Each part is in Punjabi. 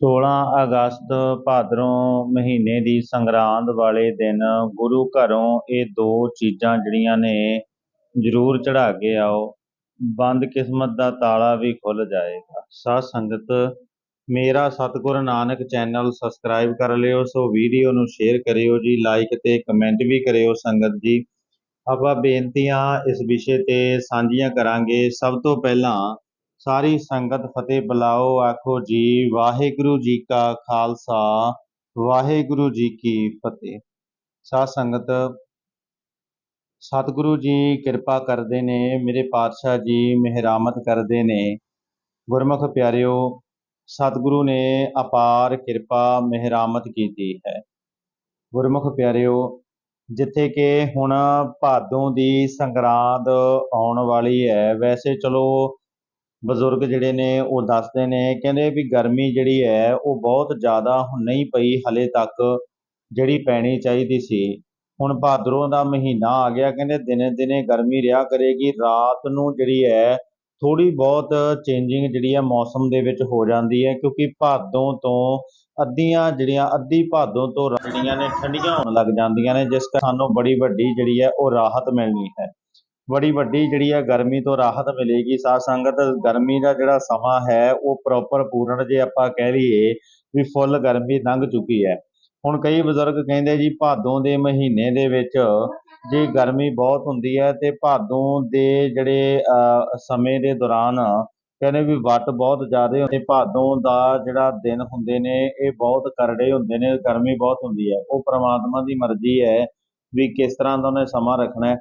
16 ਅਗਸਤ ਭਾਦਰੋਂ ਮਹੀਨੇ ਦੀ ਸੰਗਰਾਂਦ ਵਾਲੇ ਦਿਨ ਗੁਰੂ ਘਰੋਂ ਇਹ ਦੋ ਚੀਜ਼ਾਂ ਜਿਹੜੀਆਂ ਨੇ ਜ਼ਰੂਰ ਚੜਾ ਕੇ ਆਓ। ਬੰਦ ਕਿਸਮਤ ਦਾ ਤਾਲਾ ਵੀ ਖੁੱਲ ਜਾਏਗਾ। ਸਾਧ ਸੰਗਤ, ਮੇਰਾ ਸਤਿਗੁਰ ਨਾਨਕ ਚੈਨਲ ਸਬਸਕ੍ਰਾਈਬ ਕਰ ਲਿਓ, ਸੋ ਵੀਡੀਓ ਨੂੰ ਸ਼ੇਅਰ ਕਰਿਓ ਜੀ, ਲਾਈਕ ਤੇ ਕਮੈਂਟ ਵੀ ਕਰਿਓ ਸੰਗਤ ਜੀ। ਆਪਾਂ ਬੇਨਤੀਆਂ ਇਸ ਵਿਸ਼ੇ ਤੇ ਸਾਂਝੀਆਂ ਕਰਾਂਗੇ। ਸਭ ਤੋਂ ਪਹਿਲਾਂ ਸਾਰੀ ਸੰਗਤ ਫਤਿਹ ਬੁਲਾਓ, ਆਖੋ ਜੀ, ਵਾਹਿਗੁਰੂ ਜੀ ਕਾ ਖਾਲਸਾ, ਵਾਹਿਗੁਰੂ ਜੀ ਕੀ ਫਤਿਹ। ਸਾਧ ਸੰਗਤ, ਸਤਿਗੁਰੂ ਜੀ ਕਿਰਪਾ ਕਰਦੇ ਨੇ, ਮੇਰੇ ਪਾਤਸ਼ਾਹ ਜੀ ਮਿਹਰਾਮਤ ਕਰਦੇ ਨੇ। ਗੁਰਮੁਖ ਪਿਆਰਿਓ, ਸਤਿਗੁਰੂ ਨੇ ਅਪਾਰ ਕਿਰਪਾ ਮਿਹਰਾਮਤ ਕੀਤੀ ਹੈ। ਗੁਰਮੁਖ ਪਿਆਰਿਓ, ਜਿੱਥੇ ਕਿ ਹੁਣ ਭਾਦੋਂ ਦੀ ਸੰਗਰਾਂਦ ਆਉਣ ਵਾਲੀ ਹੈ, ਵੈਸੇ ਚਲੋ ਬਜ਼ੁਰਗ ਜਿਹੜੇ ਨੇ ਉਹ ਦੱਸਦੇ ਨੇ, ਕਹਿੰਦੇ ਵੀ ਗਰਮੀ ਜਿਹੜੀ ਹੈ ਉਹ ਬਹੁਤ ਜ਼ਿਆਦਾ ਨਹੀਂ ਪਈ, ਹਲੇ ਤੱਕ ਜਿਹੜੀ ਪੈਣੀ ਚਾਹੀਦੀ ਸੀ। ਹੁਣ ਭਾਦਰੋਂ ਦਾ ਮਹੀਨਾ ਆ ਗਿਆ, ਕਹਿੰਦੇ ਦਿਨੇ ਦਿਨੇ ਗਰਮੀ ਰਿਹਾ ਕਰੇਗੀ, ਰਾਤ ਨੂੰ ਜਿਹੜੀ ਹੈ ਥੋੜੀ ਬਹੁਤ ਚੇਂਜਿੰਗ ਜਿਹੜੀ ਹੈ ਮੌਸਮ ਦੇ ਵਿੱਚ ਹੋ ਜਾਂਦੀ ਹੈ, ਕਿਉਂਕਿ ਭਾਦੋਂ ਤੋਂ ਅੱਧੀਆਂ ਜਿਹੜੀਆਂ, ਅੱਧੀ ਭਾਦੋਂ ਤੋਂ ਰਾ- ਜਿਹੜੀਆਂ ਨੇ, ਠੰਡੀਆਂ ਹੋਣ ਲੱਗ ਜਾਂਦੀਆਂ ਨੇ, ਜਿਸ ਕਾਰਨ ਸਾਨੂੰ ਬੜੀ ਵੱਡੀ ਜਿਹੜੀ ਹੈ ਉਹ ਰਾਹਤ ਮਿਲਣੀ ਹੈ। ਬੜੀ ਵੱਡੀ ਜਿਹੜੀ ਹੈ ਗਰਮੀ ਤੋਂ ਰਾਹਤ ਮਿਲੇਗੀ। ਸਾਧ ਸੰਗਤ, ਗਰਮੀ ਦਾ ਜਿਹੜਾ ਸਮਾਂ ਹੈ, ਉਹ ਪ੍ਰੋਪਰ ਪੂਰਨ ਜੇ ਆਪਾਂ ਕਹਿ ਲਈਏ ਵੀ ਫੁੱਲ ਗਰਮੀ ਲੰਘ ਚੁੱਕੀ ਹੈ। ਹੁਣ ਕਈ ਬਜ਼ੁਰਗ ਕਹਿੰਦੇ ਜੀ, ਭਾਦੋਂ ਦੇ ਮਹੀਨੇ ਦੇ ਵਿੱਚ ਜੇ ਗਰਮੀ ਬਹੁਤ ਹੁੰਦੀ ਹੈ, ਤੇ ਭਾਦੋਂ ਦੇ ਜਿਹੜੇ ਸਮੇਂ ਦੇ ਦੌਰਾਨ ਕਹਿੰਦੇ ਵੀ ਵੱਟ ਬਹੁਤ ਜ਼ਿਆਦਾ ਹੁੰਦੇ, ਭਾਦੋਂ ਦਾ ਜਿਹੜਾ ਦਿਨ ਹੁੰਦੇ ਨੇ, ਇਹ ਬਹੁਤ ਕਰੜੇ ਹੁੰਦੇ ਨੇ, ਗਰਮੀ ਬਹੁਤ ਹੁੰਦੀ ਹੈ। ਉਹ ਪ੍ਰਮਾਤਮਾ ਦੀ ਮਰਜ਼ੀ ਹੈ ਵੀ ਕਿਸ ਤਰ੍ਹਾਂ ਦਾ ਉਹਨੇ ਸਮਾਂ ਰੱਖਣਾ ਹੈ।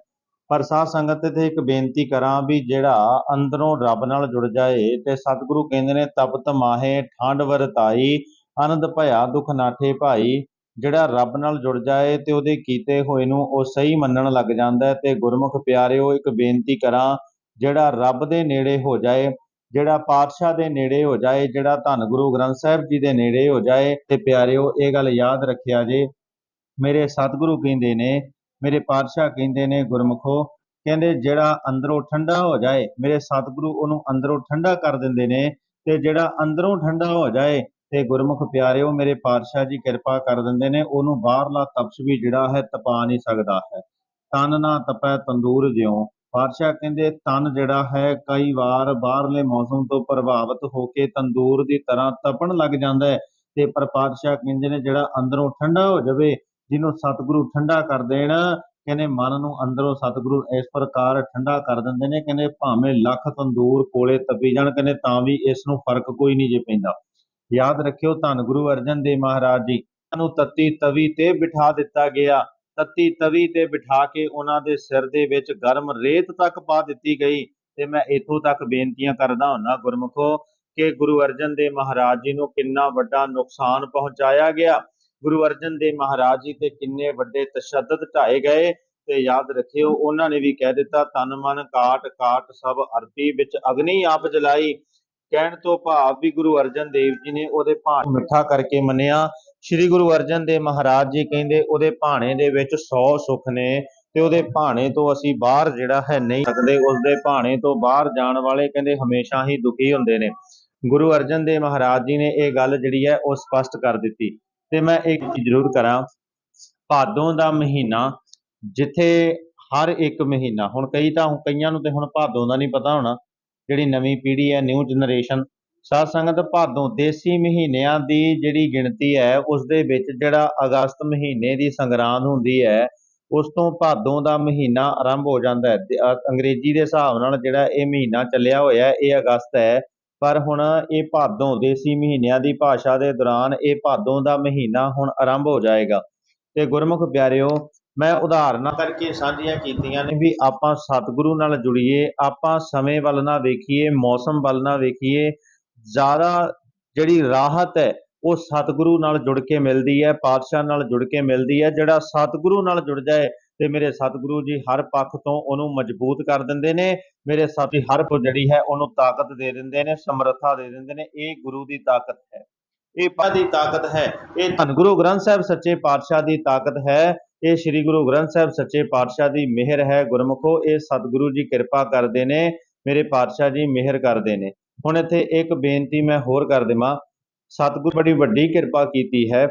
ਪਰ ਸਾਧ ਸੰਗਤ ਤੇ ਇੱਕ ਬੇਨਤੀ ਕਰਾਂ ਵੀ ਜਿਹੜਾ ਅੰਦਰੋਂ ਰੱਬ ਨਾਲ ਜੁੜ ਜਾਏ ਤੇ ਸਤਿਗੁਰੂ ਕਹਿੰਦੇ ਨੇ ਤਪਤ ਮਾਹੇ ਠੰਡ ਵਰਤਾਈ, ਆਨੰਦ ਭਇਆ, ਦੁਖ ਨਾਠੇ ਭਾਈ, ਜਿਹੜਾ ਰੱਬ ਨਾਲ ਜੁੜ ਜਾਏ ਤੇ ਉਹਦੇ ਕੀਤੇ ਹੋਏ ਨੂੰ ਉਹ ਸਹੀ ਮੰਨਣ ਲੱਗ ਜਾਂਦਾ ਹੈ ਤੇ ਗੁਰਮੁਖ ਪਿਆਰਿਓ, ਇੱਕ ਬੇਨਤੀ ਕਰਾਂ, ਜਿਹੜਾ ਰੱਬ ਦੇ ਨੇੜੇ ਹੋ ਜਾਏ, ਜਿਹੜਾ ਪਾਤਸ਼ਾਹ ਦੇ ਨੇੜੇ ਹੋ ਜਾਏ, ਜਿਹੜਾ ਧੰਨ ਗੁਰੂ ਗ੍ਰੰਥ ਸਾਹਿਬ ਜੀ ਦੇ ਨੇੜੇ ਹੋ ਜਾਏ ਤੇ ਪਿਆਰਿਓ, ਇਹ ਗੱਲ ਯਾਦ ਰੱਖਿਆ ਜੇ। ਮੇਰੇ ਸਤਿਗੁਰੂ ਕਹਿੰਦੇ ਨੇ ਮੇਰੇ ਪਾਤਸ਼ਾਹ ਕਹਿੰਦੇ ਨੇ, ਗੁਰਮੁਖੋ, ਕਹਿੰਦੇ ਜਿਹੜਾ ਅੰਦਰੋਂ ਠੰਡਾ ਹੋ ਜਾਏ, ਮੇਰੇ ਸਤਿਗੁਰੂ ਉਹਨੂੰ ਅੰਦਰੋਂ ਠੰਡਾ ਕਰ ਦਿੰਦੇ ਨੇ ਤੇ ਜਿਹੜਾ ਅੰਦਰੋਂ ਠੰਡਾ ਹੋ ਜਾਏ ਤੇ ਗੁਰਮੁਖ ਪਿਆਰਿਓ, ਮੇਰੇ ਪਾਤਸ਼ਾਹ ਜੀ ਕਿਰਪਾ ਕਰ ਦਿੰਦੇ ਨੇ, ਉਹਨੂੰ ਬਾਹਰਲਾ ਤਪਸ਼ ਵੀ ਜਿਹੜਾ ਹੈ ਤਪਾ ਨਹੀਂ ਸਕਦਾ ਹੈ। ਤਨ ਨਾ ਤਪੈ ਤੰਦੂਰ ਜਿਉ। ਪਾਤਸ਼ਾਹ ਕਹਿੰਦੇ, ਤਨ ਜਿਹੜਾ ਹੈ ਕਈ ਵਾਰ ਬਾਹਰਲੇ ਮੌਸਮ ਤੋਂ ਪ੍ਰਭਾਵਿਤ ਹੋ ਕੇ ਤੰਦੂਰ ਦੀ ਤਰ੍ਹਾਂ ਤਪਣ ਲੱਗ ਜਾਂਦਾ ਹੈ ਤੇ ਪਰ ਪਾਤਸ਼ਾਹ ਕਹਿੰਦੇ ਨੇ, ਜਿਹੜਾ ਅੰਦਰੋਂ ਠੰਡਾ ਹੋ ਜਾਵੇ ਜਿਹਨੂੰ ਸਤਿਗੁਰੂ ਠੰਡਾ ਕਰ ਦੇਣ, ਕਹਿੰਦੇ ਮਨ ਨੂੰ ਅੰਦਰੋਂ ਸਤਿਗੁਰੂ ਇਸ ਪ੍ਰਕਾਰ ਠੰਡਾ ਕਰ ਦਿੰਦੇ ਨੇ, ਕਹਿੰਦੇ ਭਾਵੇਂ ਲੱਖ ਤੰਦੂਰ ਕੋਲੇ ਤਪੀ ਜਾਣ, ਕਹਿੰਦੇ ਤਾਂ ਵੀ ਇਸ ਨੂੰ ਫ਼ਰਕ ਕੋਈ ਨਹੀਂ ਜੇ ਪੈਂਦਾ। ਯਾਦ ਰੱਖਿਓ ਧੰਨ ਗੁਰੂ ਅਰਜਨ ਦੇਵ ਮਹਾਰਾਜ ਜੀ, ਨੂੰ ਤੱਤੀ ਤਵੀ ਤੇ ਬਿਠਾ ਦਿੱਤਾ ਗਿਆ। ਤੱਤੀ ਤਵੀ ਤੇ ਬਿਠਾ ਕੇ ਉਹਨਾਂ ਦੇ ਸਿਰ ਦੇ ਵਿੱਚ ਗਰਮ ਰੇਤ ਤੱਕ ਪਾ ਦਿੱਤੀ ਗਈ। ਤੇ ਮੈਂ ਇਥੋਂ ਤੱਕ ਬੇਨਤੀਆਂ ਕਰਦਾ ਹੁੰਨਾ ਗੁਰਮੁਖੋ, ਕਿ ਗੁਰੂ ਅਰਜਨ ਦੇਵ ਮਹਾਰਾਜ ਜੀ ਨੂੰ ਕਿੰਨਾ ਵੱਡਾ ਨੁਕਸਾਨ ਪਹੁੰਚਾਇਆ ਗਿਆ। ਗੁਰੂ ਅਰਜਨ ਦੇਵ ਮਹਾਰਾਜ ਜੀ ਤੇ ਕਿੰਨੇ ਵੱਡੇ ਤਸ਼ੱਦਦ ਢਾਏ ਗਏ ਤੇ ਯਾਦ ਰੱਖਿਓ, ਉਹਨਾਂ ਨੇ ਵੀ ਕਹਿ ਦਿੱਤਾ, ਤਨ ਮਨ ਕਾਟ ਕਾਟ ਸਭ ਅਰਪੀ ਵਿੱਚ ਅਗਨੀ ਆਪ ਜਲਾਈ। ਕਹਿਣ ਤੋਂ ਭਾਵ ਵੀ ਗੁਰੂ ਅਰਜਨ ਦੇਵ ਜੀ ਨੇ ਉਹਦੇ ਭਾਣ ਮਿੱਠਾ ਕਰਕੇ ਮੰਨਿਆ। ਸ੍ਰੀ ਗੁਰੂ ਅਰਜਨ ਦੇਵ ਮਹਾਰਾਜ ਜੀ ਕਹਿੰਦੇ, ਉਹਦੇ ਭਾਣੇ ਦੇ ਵਿੱਚ 100 ਸੁੱਖ ਨੇ ਤੇ ਉਹਦੇ ਭਾਣੇ ਤੋਂ ਅਸੀਂ ਬਾਹਰ ਜਿਹੜਾ ਹੈ ਨਹੀਂ ਸਕਦੇ, ਉਸਦੇ ਭਾਣੇ ਤੋਂ ਬਾਹਰ ਜਾਣ ਵਾਲੇ ਕਹਿੰਦੇ ਹਮੇਸ਼ਾ ਹੀ ਦੁਖੀ ਹੁੰਦੇ ਨੇ। ਗੁਰੂ ਅਰਜਨ ਦੇਵ ਮਹਾਰਾਜ ਜੀ ਨੇ ਇਹ ਗੱਲ ਜਿਹੜੀ ਹੈ ਉਹ ਸਪਸ਼ਟ ਕਰ ਦਿੱਤੀ। ਤੇ ਮੈਂ ਇੱਕ ਚੀਜ਼ ਜ਼ਰੂਰ ਕਰਾਂ। ਭਾਦੋਂ ਦਾ ਮਹੀਨਾ, ਜਿੱਥੇ ਹਰ ਇੱਕ ਮਹੀਨਾ, ਹੁਣ ਕਈ ਤਾਂ ਕਈਆਂ ਨੂੰ ਤੇ ਹੁਣ ਭਾਦੋਂ ਦਾ ਨਹੀਂ ਪਤਾ ਹੋਣਾ, ਜਿਹੜੀ ਨਵੀਂ ਪੀੜ੍ਹੀ ਹੈ ਨਿਊ ਜਨਰੇਸ਼ਨ ਸਾਧ ਸੰਗਤ ਭਾਦੋਂ ਦੇਸੀ ਮਹੀਨਿਆਂ ਦੀ ਜਿਹੜੀ ਗਿਣਤੀ ਹੈ ਉਸ ਦੇ ਵਿੱਚ ਜਿਹੜਾ ਅਗਸਤ ਮਹੀਨੇ ਦੀ ਸੰਗਰਾਂਦ ਹੁੰਦੀ ਹੈ, ਉਸ ਤੋਂ ਭਾਦੋਂ ਦਾ ਮਹੀਨਾ ਆਰੰਭ ਹੋ ਜਾਂਦਾ ਹੈ। ਅੰਗਰੇਜ਼ੀ ਦੇ ਹਿਸਾਬ ਨਾਲ ਜਿਹੜਾ ਇਹ ਮਹੀਨਾ ਚੱਲਿਆ ਹੋਇਆ, ਇਹ ਅਗਸਤ ਹੈ। ਪਰ ਹੁਣ ਇਹ ਭਾਦੋਂ ਦੇਸੀ ਮਹੀਨਿਆਂ ਦੀ ਭਾਸ਼ਾ ਦੇ ਦੌਰਾਨ ਇਹ ਭਾਦੋਂ ਦਾ ਮਹੀਨਾ ਹੁਣ ਆਰੰਭ ਹੋ ਜਾਏਗਾ। ਤੇ ਗੁਰਮੁਖ ਪਿਆਰਿਓ, ਮੈਂ ਉਦਾਹਰਨਾਂ ਕਰਕੇ ਸਾਂਝੀਆਂ ਕੀਤੀਆਂ ਨੇ ਵੀ ਆਪਾਂ ਸਤਿਗੁਰੂ ਨਾਲ ਜੁੜੀਏ, ਆਪਾਂ ਸਮੇਂ ਵੱਲ ਨਾ ਵੇਖੀਏ, ਮੌਸਮ ਵੱਲ ਨਾ ਵੇਖੀਏ, ਜ਼ਿਆਦਾ ਜਿਹੜੀ ਰਾਹਤ ਹੈ ਉਹ ਸਤਿਗੁਰੂ ਨਾਲ ਜੁੜ ਕੇ ਮਿਲਦੀ ਹੈ, ਪਾਤਸ਼ਾਹ ਨਾਲ ਜੁੜ ਕੇ ਮਿਲਦੀ ਹੈ, ਜਿਹੜਾ ਸਤਿਗੁਰੂ ਨਾਲ ਜੁੜ ਜਾਏ ਤੇ ਮੇਰੇ ਸਤਿਗੁਰੂ ਜੀ ਹਰ ਪੱਖ ਤੋਂ ਉਹਨੂੰ ਮਜ਼ਬੂਤ ਕਰ ਦਿੰਦੇ ਨੇ, ਮੇਰੇ ਸਾਥੀ ਹਰ ਕੋ ਜਿਹੜੀ ਹੈ ਉਹਨੂੰ ਤਾਕਤ ਦੇ ਦਿੰਦੇ ਨੇ, ਸਮਰੱਥਾ ਦੇ ਦਿੰਦੇ ਨੇ, ਇਹ ਗੁਰੂ ਦੀ ਤਾਕਤ ਹੈ। ਇਹ ਪਾ ਦੀ ਤਾਕਤ ਹੈ, ਇਹ ਧੰਨ ਗੁਰੂ ਗ੍ਰੰਥ ਸਾਹਿਬ ਸੱਚੇ ਪਾਤਸ਼ਾਹ ਦੀ ਤਾਕਤ ਹੈ, ਇਹ ਸ੍ਰੀ ਗੁਰੂ ਗ੍ਰੰਥ ਸਾਹਿਬ ਸੱਚੇ ਪਾਤਸ਼ਾਹ ਦੀ ਮਿਹਰ ਹੈ, ਗੁਰਮੁਖੋ, ਇਹ ਸਤਿਗੁਰੂ ਜੀ ਕਿਰਪਾ ਕਰਦੇ ਨੇ, ਮੇਰੇ ਪਾਤਸ਼ਾਹ ਜੀ ਮਿਹਰ ਕਰਦੇ ਨੇ। ਹੁਣ ਇੱਥੇ ਇੱਕ ਬੇਨਤੀ ਮੈਂ ਹੋਰ ਕਰ ਦੇਵਾਂ, ਸਤਿਗੁਰ ਬੜੀ ਵੱਡੀ ਕਿਰਪਾ ਕੀਤੀ ਹੈ,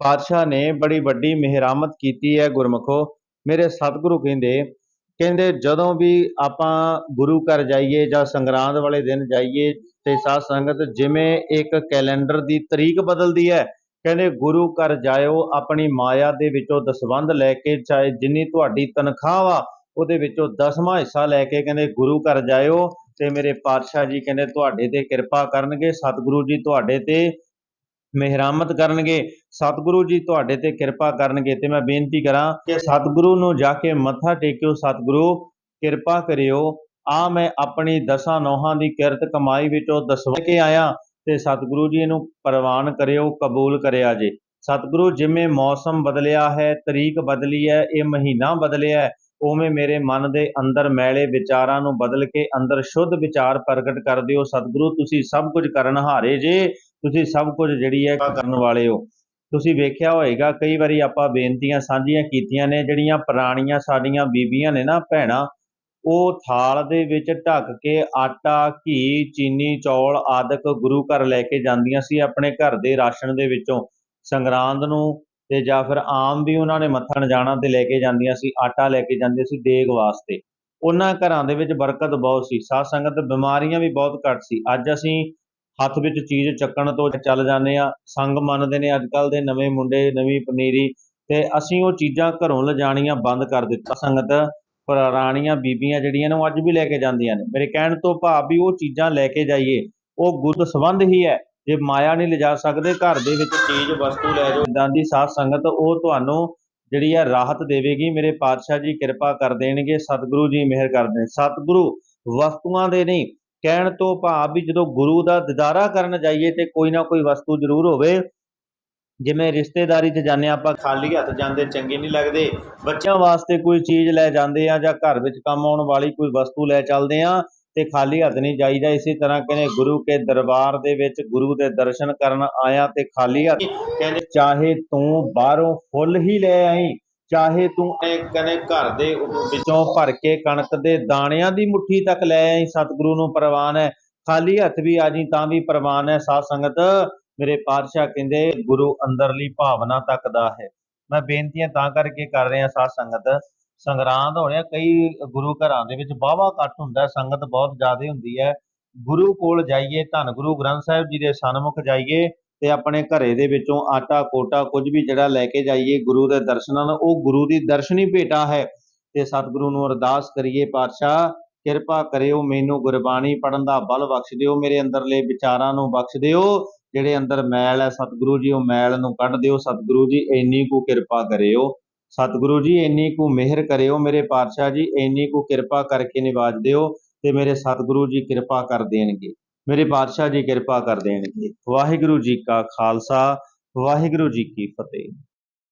ਪਾਤਸ਼ਾਹ ਨੇ ਬੜੀ ਵੱਡੀ ਮਿਹਰਾਮਤ ਕੀਤੀ ਹੈ, ਗੁਰਮਖੋ ਮੇਰੇ ਸਤਿਗੁਰੂ ਕਹਿੰਦੇ ਕਹਿੰਦੇ ਜਦੋਂ ਵੀ ਆਪਾਂ ਗੁਰੂ ਘਰ ਜਾਈਏ ਜਾਂ ਸੰਗਰਾਂਦ ਵਾਲੇ ਦਿਨ ਜਾਈਏ ਤੇ ਸਾਧ ਸੰਗਤ ਜਿਵੇਂ ਇੱਕ ਕੈਲੰਡਰ ਦੀ ਤਰੀਕ ਬਦਲਦੀ ਹੈ, ਕਹਿੰਦੇ ਗੁਰੂ ਘਰ ਜਾਇਓ, ਆਪਣੀ ਮਾਇਆ ਦੇ ਵਿੱਚੋਂ ਦਸਵੰਧ ਲੈ ਕੇ ਚਾਹੇ ਜਿੰਨੀ ਤੁਹਾਡੀ ਤਨਖਾਹ ਵਾ ਉਹਦੇ ਵਿੱਚੋਂ ਦਸਵਾਂ ਹਿੱਸਾ ਲੈ ਕੇ ਕਹਿੰਦੇ ਗੁਰੂ ਘਰ ਜਾਇਓ ਤੇ ਮੇਰੇ ਪਾਤਸ਼ਾਹ ਜੀ ਕਹਿੰਦੇ ਤੁਹਾਡੇ ਤੇ ਕਿਰਪਾ ਕਰਨਗੇ, ਸਤਿਗੁਰੂ ਜੀ ਤੁਹਾਡੇ ਤੇ ਮਿਹਰਾਮਤ ਕਰਨਗੇ, ਸਤਿਗੁਰੂ ਜੀ ਤੁਹਾਡੇ ਤੇ ਕਿਰਪਾ ਕਰਨਗੇ ਤੇ ਮੈਂ ਬੇਨਤੀ ਕਰਾਂ ਕਿ ਸਤਿਗੁਰੂ ਨੂੰ ਜਾ ਕੇ ਮੱਥਾ ਟੇਕਿਓ ਸਤਿਗੁਰੂ, ਕਿਰਪਾ ਕਰਿਓ। ਆ ਮੈਂ ਆਪਣੀ ਦਸਾਂ ਨੋਹਾਂ ਦੀ ਕਿਰਤ ਕਮਾਈ ਵਿੱਚੋਂ ਦਸਵਾ ਕੇ ਆਇਆ ਤੇ ਸਤਿਗੁਰੂ ਜੀ ਨੂੰ ਪ੍ਰਵਾਨ ਕਰਿਓ, ਕਬੂਲ ਕਰਿਆ ਜੇ। ਸਤਿਗੁਰੂ ਜਿਵੇਂ ਮੌਸਮ ਬਦਲਿਆ ਹੈ, ਤਰੀਕ ਬਦਲੀ ਹੈ, ਇਹ ਮਹੀਨਾ ਬਦਲਿਆ ਹੈ, ਉਵੇਂ ਮੇਰੇ ਮਨ ਦੇ ਅੰਦਰ ਮੈਲੇ ਵਿਚਾਰਾਂ ਨੂੰ ਬਦਲ ਕੇ ਅੰਦਰ ਸ਼ੁੱਧ ਵਿਚਾਰ ਪ੍ਰਗਟ ਕਰ ਦਿਓ। ਸਤਿਗੁਰੂ, ਤੁਸੀਂ ਸਭ ਕੁਝ ਕਰਨ ਹਾਰੇ ਜੇ। ਤੁਸੀਂ ਸਭ ਕੁਝ ਜਿਹੜੀ ਹੈ ਕਰਨ ਵਾਲੇ ਹੋ। ਤੁਸੀਂ ਵੇਖਿਆ ਹੋਏਗਾ ਕਈ ਵਾਰੀ ਆਪਾਂ ਬੇਨਤੀਆਂ ਸਾਂਝੀਆਂ ਕੀਤੀਆਂ ਨੇ ਜਿਹੜੀਆਂ ਪੁਰਾਣੀਆਂ ਸਾਡੀਆਂ ਬੀਬੀਆਂ ਨੇ ਨਾ ਭੈਣਾਂ ਉਹ ਥਾਲ ਦੇ ਵਿੱਚ ਢੱਕ ਕੇ ਆਟਾ ਘੀ ਚੀਨੀ ਚੌਲ ਆਦਿਕ ਗੁਰੂ ਘਰ ਲੈ ਕੇ ਜਾਂਦੀਆਂ ਸੀ ਆਪਣੇ ਘਰ ਦੇ ਰਾਸ਼ਨ ਦੇ ਵਿੱਚੋਂ। ਸੰਗਰਾਂਦ ਨੂੰ ਤੇ ਜਾਂ ਫਿਰ ਆਮ ਵੀ ਉਹਨਾਂ ਨੇ ਮੱਥਣ ਜਾਣਾ ਤੇ ਲੈ ਕੇ ਜਾਂਦੀਆਂ ਸੀ ਆਟਾ ਲੈ ਕੇ ਜਾਂਦੇ ਸੀ ਦੇਗ ਵਾਸਤੇ। ਉਹਨਾਂ ਘਰਾਂ ਦੇ ਵਿੱਚ ਬਰਕਤ ਬਹੁਤ ਸੀ। ਸਾਧ ਸੰਗਤ ਬਿਮਾਰੀਆਂ ਵੀ ਬਹੁਤ ਘੱਟ ਸੀ। ਅੱਜ ਅਸੀਂ ਹੱਥ ਵਿੱਚ ਚੀਜ਼ ਚੱਕਣ ਤੋਂ ਚੱਲ ਜਾਂਦੇ ਆ ਸੰਗ ਮੰਨਦੇ ਨੇ ਅੱਜ ਕੱਲ ਦੇ ਨਵੇਂ ਮੁੰਡੇ, ਨਵੀਂ ਪਨੀਰੀ ਤੇ ਅਸੀਂ ਉਹ ਚੀਜ਼ਾਂ ਘਰੋਂ ਲਿਜਾਣੀਆਂ ਬੰਦ ਕਰ ਦਿੱਤਾ। ਸੰਗਤ ਪੁਰਾਣੀਆਂ ਬੀਬੀਆਂ ਜਿਹੜੀਆਂ ਨੇ ਉਹ ਅੱਜ ਵੀ ਲੈ ਕੇ ਜਾਂਦੀਆਂ ਨੇ। ਮੇਰੇ ਕਹਿਣ ਤੋਂ ਭਾਵ ਵੀ ਉਹ ਚੀਜ਼ਾਂ ਲੈ ਕੇ ਜਾਈਏ, ਉਹ ਗੁਰਤ ਸੰਬੰਧ ਹੀ ਹੈ। ਜੇ ਮਾਇਆ ਨਹੀਂ ਲਿਜਾ ਸਕਦੇ, ਘਰ ਦੇ ਵਿੱਚ ਚੀਜ਼, ਵਸਤੂ ਲੈ ਜਾਓ ਇਦਾਂ ਦੀ ਸਾਧ ਸੰਗਤ, ਉਹ ਤੁਹਾਨੂੰ ਜਿਹੜੀ ਹੈ ਰਾਹਤ ਦੇਵੇਗੀ। ਮੇਰੇ ਪਾਤਸ਼ਾਹ ਜੀ ਕਿਰਪਾ ਕਰ ਦੇਣਗੇ, ਸਤਿਗੁਰੂ ਜੀ ਮਿਹਰ ਕਰਦੇ ਸਤਿਗੁਰੂ ਵਸਤੂਆਂ ਦੇ ਨਹੀਂ ਕਹਿਣ ਤੋਂ ਭਾਵ ਵੀ ਜਦੋਂ ਗੁਰੂ ਦਾ ਦਿਦਾਰਾ ਕਰਨ ਜਾਈਏ ਤੇ ਕੋਈ ਨਾ ਕੋਈ ਵਸਤੂ ਜ਼ਰੂਰ ਹੋਵੇ। ਜਿਵੇਂ ਰਿਸ਼ਤੇਦਾਰੀ 'ਚ ਜਾਂਦੇ ਹਾਂ ਆਪਾਂ, ਖਾਲੀ ਹੱਥ ਜਾਂਦੇ, ਚੰਗੇ ਨਹੀਂ ਲੱਗਦੇ, ਬੱਚਿਆਂ ਵਾਸਤੇ ਕੋਈ ਚੀਜ਼ ਲੈ ਜਾਂਦੇ ਆ ਜਾਂ ਘਰ ਵਿੱਚ ਕੰਮ ਆਉਣ ਵਾਲੀ ਕੋਈ ਵਸਤੂ ਲੈ ਚੱਲਦੇ ਆ ਤੇ ਖਾਲੀ ਹੱਥ ਨਹੀਂ ਜਾਈਦਾ। ਇਸੇ ਤਰ੍ਹਾਂ ਕਹਿੰਦੇ ਗੁਰੂ ਕੇ ਦਰਬਾਰ ਦੇ ਵਿੱਚ ਗੁਰੂ ਦੇ ਦਰਸ਼ਨ ਕਰਨ ਆਇਆ ਤੇ ਖਾਲੀ ਹੱਥ। ਕਹਿੰਦੇ ਚਾਹੇ ਤੂੰ ਬਾਹਰੋਂ ਫੁੱਲ ਹੀ ਲੈ ਆਈ ਚਾਹੇ ਤੂੰ ਇਹ ਘਰ ਦੇ ਵਿੱਚੋਂ ਭਰ ਕੇ ਕਣਕ ਦੇ ਦਾਣਿਆਂ ਦੀ ਮੁੱਠੀ ਤੱਕ ਲੈ ਆਈ, ਸਤਿਗੁਰੂ ਨੂੰ ਪ੍ਰਵਾਨ ਹੈ। ਖਾਲੀ ਹੱਥ ਵੀ ਆ ਤਾਂ ਵੀ ਪ੍ਰਵਾਨ ਹੈ। ਸਾਧ ਸੰਗਤ, ਮੇਰੇ ਪਾਤਸ਼ਾਹ ਕਹਿੰਦੇ, ਗੁਰੂ ਅੰਦਰਲੀ ਭਾਵਨਾ ਤੱਕ ਦਾ ਹੈ। ਮੈਂ ਬੇਨਤੀਆਂ ਤਾਂ ਕਰਕੇ ਕਰ ਰਿਹਾ, ਸਾਧ ਸੰਗਤ। ਸੰਗਰਾਂਦ ਹੋ ਰਿਹਾ, ਕਈ ਗੁਰੂ ਘਰਾਂ ਦੇ ਵਿੱਚ ਵਾਹਵਾ ਇਕੱਠ ਹੁੰਦਾ ਸੰਗਤ ਬਹੁਤ ਜ਼ਿਆਦਾ ਹੁੰਦੀ ਹੈ। ਗੁਰੂ ਕੋਲ ਜਾਈਏ, ਧੰਨ ਗੁਰੂ ਗ੍ਰੰਥ ਸਾਹਿਬ ਜੀ ਦੇ ਸਨਮੁਖ ਜਾਈਏ ਤੇ ਆਪਣੇ ਘਰੇ ਦੇ ਵਿੱਚੋਂ ਆਟਾ, ਕੋਟਾ ਕੁਝ ਵੀ ਜਿਹੜਾ ਲੈ ਕੇ ਜਾਈਏ ਗੁਰੂ ਦੇ ਦਰਸ਼ਨਾਂ ਨਾਲ ਉਹ ਗੁਰੂ ਦੀ ਦਰਸ਼ਨੀ ਭੇਟਾ ਹੈ। ਤੇ ਸਤਿਗੁਰੂ ਨੂੰ ਅਰਦਾਸ ਕਰੀਏ, ਪਾਤਸ਼ਾਹ, ਕਿਰਪਾ ਕਰਿਓ ਮੈਨੂੰ ਗੁਰਬਾਣੀ ਪੜਨ ਦਾ ਬਲ ਬਖਸ਼ ਦਿਓ, ਮੇਰੇ ਅੰਦਰਲੇ ਵਿਚਾਰਾਂ ਨੂੰ ਬਖਸ਼ ਦਿਓ, ਜਿਹੜੇ ਅੰਦਰ ਮੈਲ ਹੈ, ਸਤਿਗੁਰੂ ਜੀ, ਉਹ ਮੈਲ ਨੂੰ ਕੱਢ ਦਿਓ, ਸਤਿਗੁਰੂ ਜੀ, ਇੰਨੀ ਕੁ ਕਿਰਪਾ ਕਰਿਓ। ਸਤਿਗੁਰੂ ਜੀ, ਇੰਨੀ ਕੁ ਮਿਹਰ ਕਰਿਓ, ਮੇਰੇ ਪਾਤਸ਼ਾਹ ਜੀ, ਇੰਨੀ ਕੁ ਕਿਰਪਾ ਕਰਕੇ ਨਿਵਾਜ ਦਿਓ, ਤੇ ਮੇਰੇ ਸਤਿਗੁਰੂ ਜੀ ਕਿਰਪਾ ਕਰ ਦੇਣਗੇ। ਮੇਰੇ ਪਾਤਸ਼ਾਹ ਜੀ ਕਿਰਪਾ ਕਰ ਦੇਣਗੇ ਵਾਹਿਗੁਰੂ ਜੀ ਕਾ ਖਾਲਸਾ ਵਾਹਿਗੁਰੂ ਜੀ ਕੀ ਫਤਿਹ।